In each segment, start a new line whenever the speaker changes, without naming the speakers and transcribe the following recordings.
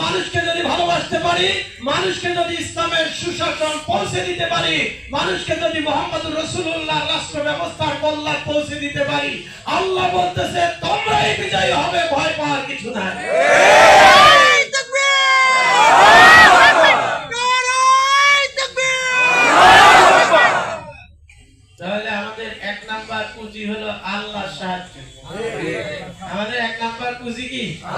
মানুষকে যদি ভালোবাসতে পারি, মানুষকে যদি ইসলামের সুশাসন পৌঁছে দিতে পারি, মানুষকে যদি মোহাম্মদ রসুল্লাহ রাষ্ট্র ব্যবস্থার কল্যাণ পৌঁছে দিতে পারি, আল্লাহ বলতেছে, তোমরাই বিজয়ী হবে, ভয় পাওয়ার কিছু নাই তাহলে আমাদের এক নাম্বার পুঁজি হলো আল্লাহর সাহায্য আমাদের এক নাম্বার পুঁজি কি আল্লাহর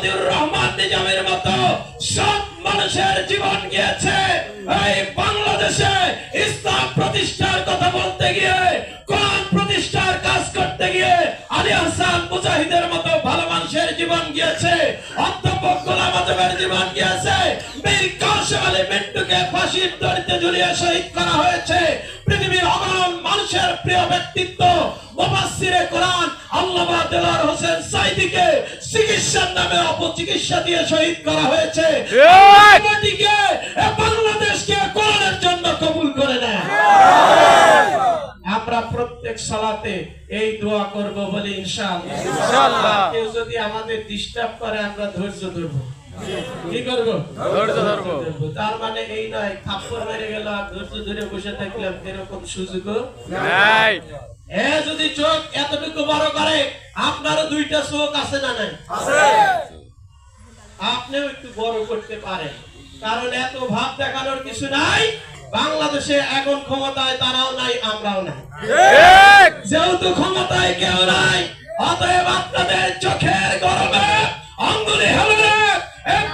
মাওলানা রহমান নিজামের মতো সব মানুষের জীবন গিয়েছে। এই বাংলাদেশে ইসলাম প্রতিষ্ঠার কথা বলতে গিয়ে, কোরআন প্রতিষ্ঠার কাজ করতে গিয়ে আলী হাসান মুজাহিদের মতো ভালো মানুষের জীবন গিয়েছে, অধ্যাপক গোলাম আজমের জীবন গিয়েছে বীর কাশেম আলী মিন্টুকে ফাঁসির দড়িতে ঝুলিয়ে শহীদ করা হয়েছে। পৃথিবীর অগণন মানুষের প্রিয় ব্যক্তিত্ব মুফাসসিরে কোরআন আল্লামা দেলার হোসেন সাইদিকে চিকিৎসার নামে অপচিকিৎসা দিয়ে শহীদ করা হয়েছে! বাংলাদেশকে কোরআনের জন্য কবুল করে নেয় আমরা প্রত্যেক সালাতে এই দোয়া করব বলে ইনশাআল্লাহ। কেউ যদি আমাদের ডিস্টার্ব করে আমরা ধৈর্য ধরব কি করব
ধৈর্য ধরবো।
তার মানে এই নয় থাপ্পড় মেরে গেল আর ধৈর্য ধরে বসে থাকলাম এরকম সুযোগও
নাই
এ যদি চোখ এতটুকু বড় করে আপনারও দুইটা চোখ আছে না নাই? আপনিও একটু বড় করতে পারেন। কারণ এত ভাব দেখানোর কিছু নাই। বাংলাদেশে এখন ক্ষমতায় তারাও নাই আমরাও নাই। যেহেতু ক্ষমতায় কেউ নাই অতএব আপনাদের চোখের গরমে অঙ্গুলি হেললে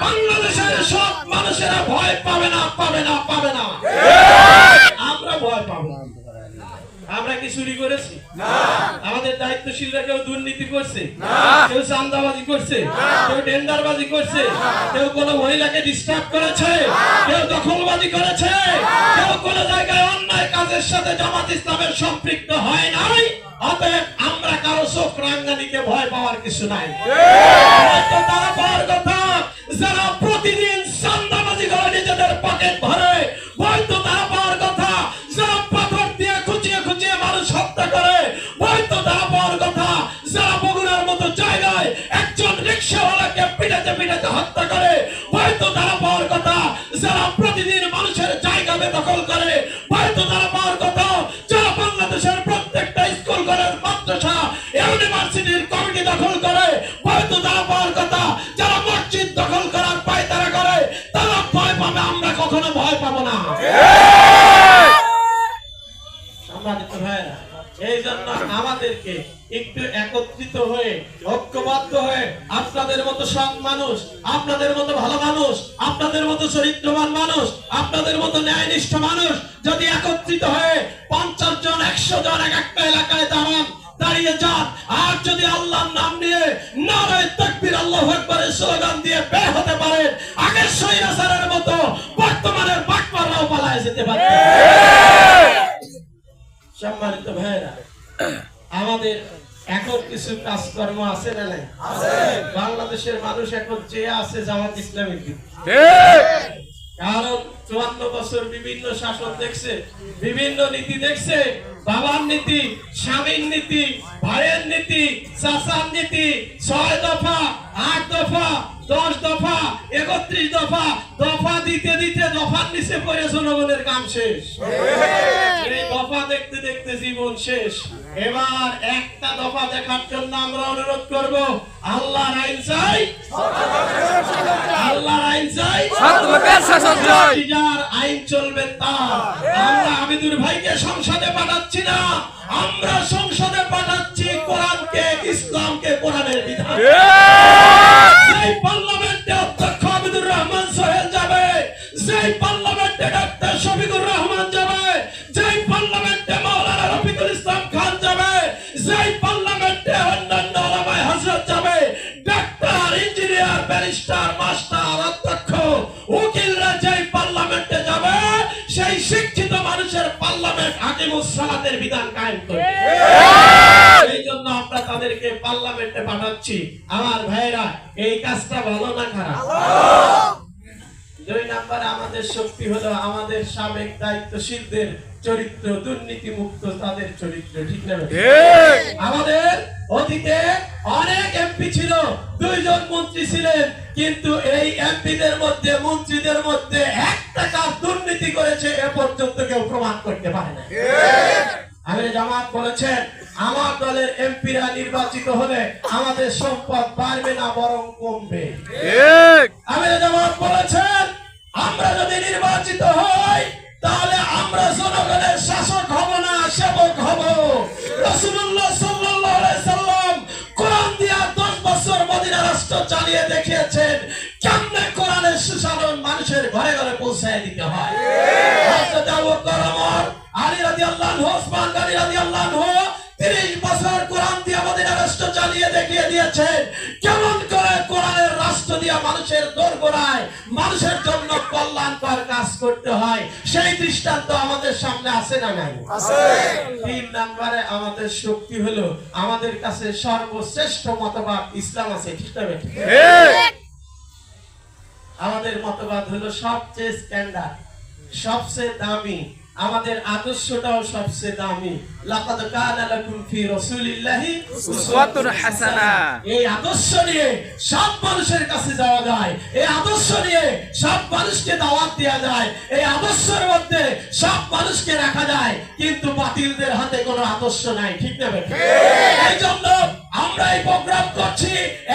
বাংলাদেশের সব মানুষেরা ভয় পাবে না পাবে না পাবে না আমরা ভয় পাবো আমরা কি চুরি করেছি আমাদের দায়িত্বশীলরা কেউ দুর্নীতি করছে। কেউ চান্দাবাজি করছে। কেউ টেন্ডারবাজি করছে। কেউ কোনো মহিলাকে ডিস্টার্ব করেছে। কেউ দখলবাজি করেছে। কেউ কোনো জায়গায় অন্যায় কাজের সাথে জামাত ইসলামের সম্পৃক্ত হয় নাই। অতএব আমরা কারও চোখ রাঙ্গানিকে ভয় পাওয়ার কিছু নাই। তারা পাওয়ার কথা। যারা প্রতিদিন চান্দাবাজি করে নিজেদের পকেট ভরে জায়গায় একজন রিক্সাওয়ালাকে পিটাতে পিটাতে হত্যা করে হয়তো একত্রিত হয়ে ঐক্যবদ্ধ হয়ে আপনাদের মতো সৎ মানুষ আপনাদের মতো ভালো মানুষ আপনাদের মতো চরিত্রবান মানুষ আপনাদের মতো ন্যায়নিষ্ঠ মানুষ যদি একত্রিত হয়ে পঞ্চাশ জন একশো জন এক একটা এলাকায় দাঁড়ান দাঁড়িয়ে যান আর যদি আল্লাহর নাম নিয়ে নারায় তাকবীর আল্লাহ আকবরের স্লোগান দিয়ে বের হতে পারেন আগের সৈরাসারের মতো বর্তমানের বাকমাররাও পালায় যেতে পারে। সম্মানিত ভাইরা আমাদের এখন কিছু কাজকর্ম আছে না নাই? বাংলাদেশের মানুষ এখন যে আছে জামাত ইসলামের দিকে।
ঠিক
কারণ চুয়ান্ন বছর বিভিন্ন শাসন দেখছে বিভিন্ন নীতি দেখছে বাবার নীতি স্বামীর নীতি ভাইয়ের নীতি চাচার নীতি ছয় দফা আট দফা দশ দফা একত্রিশ দফা দফা দিতে দিতে দফার নিচে পড়ে জনগণের কাম শেষ। এই দফা দেখতে দেখতে জীবন শেষ। এবার একটা দফা দেখার জন্য আমরা অনুরোধ করব আল্লাহর আইন চাই। আল্লাহর আইন চাই। যার আইন চলবে তার। আমরা আবিদুর ভাইকে সংসদে পাঠাচ্ছি না। আমরা সংসদে পাঠাচ্ছি কোরআনকে ইসলামকে কোরআনের বিধান। আকিমুস সালাতের বিধান কায়েম করবে এই জন্য আমরা তাদেরকে পার্লামেন্টে পাঠাচ্ছি। আমার ভাইরা এই কাজটা ভালো না খারাপ? দুই নাম্বারে আমাদের শক্তি হলো আমাদের সাবেক দায়িত্বশীলদের চরিত্র দুর্নীতি মুক্ত তাদের চরিত্র ঠিক না আমাদের অতীতে অনেক এমপি ছিল দুইজন মন্ত্রী ছিলেন কিন্তু এই এমপিদের মধ্যে মন্ত্রীদের মধ্যে এক টাকা দুর্নীতি করেছে এ পর্যন্ত কেউ প্রমাণ করতে পারে না আমি জামাত বলেছেন আমার দলের এমপিরা নির্বাচিত হলে আমাদের সম্পদ বাড়বে না বরং কমবে। আমি জামাত বলেছেন আমরা যদি নির্বাচিত হই তাহলে আমরা জনগণের শাসক হব না সেবক হব। রাসূলুল্লাহ সাল্লাম কোরআন দিয়া 10 বছর মদিনা রাষ্ট্র চালিয়ে দেখিয়েছেন, কেমনে কোরআনের মানুষের ঘরে ঘরে পৌঁছায় দিতে হযরত আবু বকর, ওমর, আলী রাদিয়াল্লাহু আনহু, ওসমান গনি রাদিয়াল্লাহু আনহু 30 বছর কোরআন দিয়ে চালিয়ে দেখিয়ে দিয়েছেন, কেমন রাষ্ট্র দিয়ে মানুষের দোরগোড়ায় মানুষের জন্য কল্যাণকর কাজ করতে হয়। সেই দৃষ্টান্ত আমাদের সামনে আছে না নাই? তিন নম্বরে আমাদের শক্তি হলো আমাদের কাছে সর্বশ্রেষ্ঠ মতবাদ ইসলাম আছে ঠিক না আমাদের মতবাদ হলো সবচেয়ে স্ট্যান্ডার্ড সবচেয়ে দামি আমাদের আদর্শটাও সবচেয়ে দামি। লাকাদ কানা লাকুম ফি রাসূলিল্লাহি
উসওয়াতুন হাসানা।
এই আদর্শ নিয়ে সব মানুষের কাছে যাওয়া যায়। এই আদর্শ নিয়ে সব মানুষকে দাওয়াত দেওয়া যায়। এই আদর্শের মধ্যে সব মানুষকে রাখা যায়। কিন্তু বাতিলদের হাতে কোনো আদর্শ নাই। ঠিক না বেঠিক? এই জন্য আমরা এই প্রোগ্রাম করছি।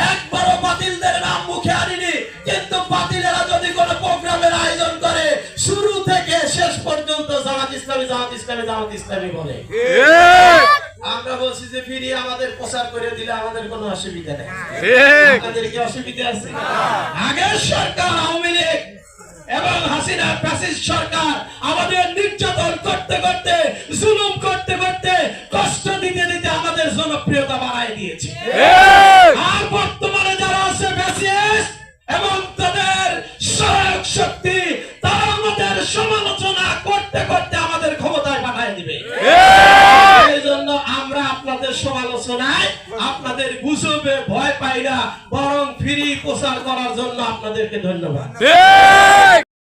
একবারও বাতিলদের নাম মুখে আনিনি। কিন্তু বাতিলেরা যদি কোনো প্রোগ্রামের আয়োজন জামাত ইসলামী জামাত ইসলামী জামাত ইসলামী বলে। আমরা বলছি যে ফিরিয়ে আমাদের প্রচার করে দিলে আমাদের কোনো অসুবিধা নেই। আপনাদের কি অসুবিধা আছে? আগের সরকার আওয়ামী লীগ এবং হাসিনা সরকার আমাদের নির্যাতন করতে করতে জুলুম করতে করতে কষ্ট দিতে দিতে আমাদের জনপ্রিয়তা বাড়ায় দিয়েছে। পাই না বরং ফ্রি প্রচার করার জন্য আপনাদেরকে ধন্যবাদ।